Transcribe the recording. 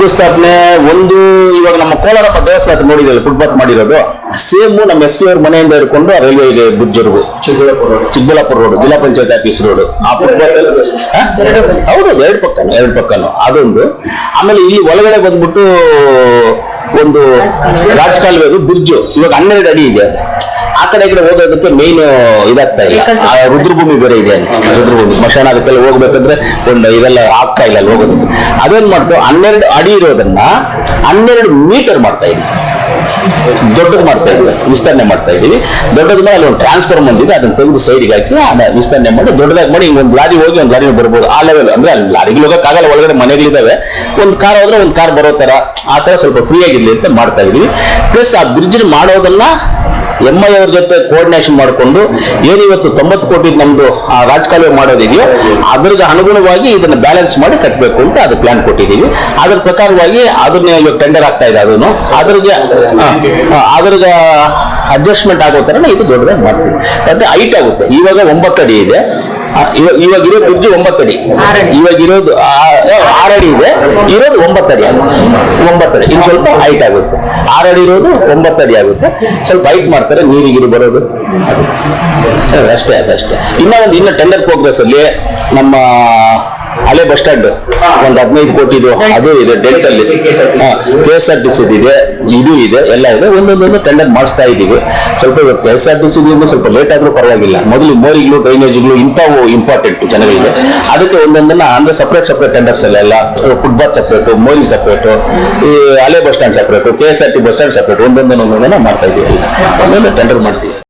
ಶಂಕುಸ್ಥಾಪನೆ ಒಂದು ಇವಾಗ ನಮ್ಮ ಕೋಲಾರಪ್ಪ ದೇವಸ್ಥಾನ ನೋಡಿದ್ರಲ್ಲ ಫುಟ್ಪಾತ್ ಮಾಡಿರೋದು. ಸೇಮ್ ನಮ್ಮ ಎಸ್ ಕೆ ಅವ್ರ ಮನೆಯಿಂದ ಹಿಡ್ಕೊಂಡು ರೈಲ್ವೆ ಇದೆ ಬುಜ್ಜರ್ಗು. ಚಿಕ್ಕಬಳ್ಳಾಪುರ ರೋಡ್. ಜಿಲ್ಲಾ ಪಂಚಾಯತ್ ಆಫೀಸ್ ರೋಡ್. ಆ ಫುಟ್ಪಾತ್ ಹೌದು ಎರಡು ಪಕ್ಕ. ಎರಡು ಪಕ್ಕನು. ಅದೊಂದು. ಆಮೇಲೆ ಇಲ್ಲಿ ಒಳಗಡೆ ಬಂದ್ಬಿಟ್ಟು ಒಂದು ರಾಜಕಾಲುವೆ. ಬ್ರಿಡ್ಜ್ ಇವಾಗ ಹನ್ನೆರಡು ಅಡಿ ಇದೆ. ಅದು. ಆ ಕಡೆ ಕಡೆ ಹೋಗೋದಕ್ಕೆ ಮೇನ್ ಇದಾಗ್ತಾ ಇಲ್ಲ. ಆ ರುದ್ರಭೂಮಿ ಬೇರೆ ಇದೆ. ರುದ್ರಭೂಮಿ. ಸ್ಮಶಾನ ಅದಕ್ಕೆಲ್ಲ ಹೋಗ್ಬೇಕಂದ್ರೆ ಒಂದು ಇದೆಲ್ಲ ಆಗ್ತಾ ಇಲ್ಲ ಅಲ್ಲಿ ಹೋಗೋದಕ್ಕೆ. ಅದೇನ್ ಮಾಡ್ತು? ಹನ್ನೆರಡು ಅಡಿ ಇರೋದನ್ನ ಹನ್ನೆರಡು ಮೀಟರ್ ಮಾಡ್ತಾ ಇದ್ದೀವಿ ದೊಡ್ಡದು ಮಾಡ್ತಾ ಇದೀವಿ. ವಿಸ್ತರಣೆ ಮಾಡ್ತಾ ಇದೀವಿ. ದೊಡ್ಡದ ಮೇಲೆ ಅಲ್ಲಿ ಒಂದು ಟ್ರಾನ್ಸ್ಫರ್ ಬಂದಿದೆ ಅದನ್ನ ತೆಗೆದು ಸೈಡ್ಗೆ ಹಾಕಿ ಅದ ವಿಸ್ತರಣೆ ಮಾಡಿ ದೊಡ್ಡದಾಗಿ ಮಾಡಿ ಹಿಂಗ್ ಒಂದು ಲಾರಿ ಹೋಗಿ ಒಂದು ಲಾರಿ ಬರ್ಬೋದು. ಆ ಲೆವೆಲ್ ಅಂದ್ರೆ ಅಲ್ಲಿ ಲಾರಿಗೆ ಹೋಗಕ್ಕಾಗಲ್ಲ ಒಳಗಡೆ ಮನೆಗಳಿದಾವೆ. ಒಂದು ಕಾರ್ ಹೋದ್ರೆ ಒಂದು ಕಾರ್ ಬರೋ ತರ. ಆ ತರ ಸ್ವಲ್ಪ ಫ್ರೀ ಆಗಿರ್ಲಿ ಅಂತ ಮಾಡ್ತಾ ಇದೀವಿ. ಪ್ಲಸ್ ಆ ಬ್ರಿಡ್ಜ್ ಮಾಡೋದನ್ನ ಎಂ ಐ ಅವ್ರ ಜೊತೆ ಕೋಆರ್ಡಿನೇಷನ್ ಮಾಡಿಕೊಂಡು ಏನು ಇವತ್ತು ತೊಂಬತ್ತು ಕೋಟಿ ನಮ್ದು ಆ ರಾಜಕಾಲುವೆ ಮಾಡೋದಿದೆಯೋ ಅದ್ರಿಗೆ ಅನುಗುಣವಾಗಿ ಇದನ್ನ ಬ್ಯಾಲೆನ್ಸ್ ಮಾಡಿ ಕಟ್ಟಬೇಕು ಅಂತ ಅದು ಪ್ಲಾನ್ ಕೊಟ್ಟಿದ್ದೀವಿ ಅದ್ರ ಪ್ರಕಾರವಾಗಿ ಅದನ್ನ ಇವಾಗ ಟೆಂಡರ್ ಆಗ್ತಾ ಇದೆ ಅದನ್ನು. ಅದ್ರಿಗೆ ಅದ್ರಿಗೆ ಅಡ್ಜಸ್ಟ್ಮೆಂಟ್ ಆಗೋ ತರ ಇದು ದೊಡ್ಡದಾಗಿ ಮಾಡ್ತೀವಿ. ಮತ್ತೆ ಹೈಟ್ ಆಗುತ್ತೆ. ಇವಾಗ ಒಂಬತ್ತು ಅಡಿ ಇದೆ. ಇವಾಗ ಇರೋ ಬ್ರಿಡ್ಜ್ ಒಂಬತ್ತು ಅಡಿ. ಇವಾಗ ಇರೋದು ಆರು ಅಡಿ ಇದೆ. ಇರೋದು ಒಂಬತ್ತು ಅಡಿ ಆಗುತ್ತೆ ಒಂಬತ್ತು ಅಡಿ. ಇನ್ನು ಸ್ವಲ್ಪ ಹೈಟ್ ಆಗುತ್ತೆ. ಆರು ಅಡಿ ಇರೋದು ಒಂಬತ್ತು ಅಡಿ ಆಗುತ್ತೆ. ಸ್ವಲ್ಪ ಹೈಟ್ ಮಾಡ್ತಾರೆ. ನೀರಿಗಿರು ಬರೋದು. ಅದು. ಅಷ್ಟೇ ಅದಷ್ಟೇ. ಇನ್ನೂ ಒಂದು ಇನ್ನು ಟೆಂಡರ್ ಪ್ರೋಗ್ರೆಸ್ ಅಲ್ಲಿ ನಮ್ಮ ಹಳೆ ಬಸ್ ಸ್ಟ್ಯಾಂಡ್ ಒಂದು ಹದಿನೈದು ಕೋಟಿದು ಅದು ಇದೆ ಡೆಲ್ಸ್ ಅಲ್ಲಿ. K S R T C ಇದೆ ಇದು ಇದೆ ಎಲ್ಲ ಇದೆ. ಒಂದೊಂದೊಂದು ಟೆಂಡರ್ ಮಾಡಿಸ್ತಾ ಇದ್ದೀವಿ. ಸ್ವಲ್ಪ K S R T C ಸ್ವಲ್ಪ ಲೇಟ್ ಆದ್ರೂ ಪರವಾಗಿಲ್ಲ. ಮೊದಲು ಮೋರಿಗಳು ಡ್ರೈನೇಜ್ಗಳು ಇಂಥವು ಇಂಪಾರ್ಟೆಂಟ್ ಜನಗಳಿಗೆ. ಅದಕ್ಕೆ ಒಂದೊಂದನ್ನ ಅಂದ್ರೆ ಸಪ್ರೇಟ್ ಸಪ್ರೇಟ್ ಟೆಂಡರ್ಸ್ ಎಲ್ಲ ಫುಟ್ಬಾಲ್ ಸಪ್ರೇಟ್ ಮೋರಿ ಸಪ್ರೇಟ್ ಈ ಹಳೆ bus stand separate K S R T bus stand separate ಒಂದೊಂದನ್ನ ಒಂದೊಂದನ್ನ ಮಾಡ್ತಾ ಇದೀವಿ ಎಲ್ಲ. ಒಂದೊಂದು ಟೆಂಡರ್ ಮಾಡ್ತೀವಿ.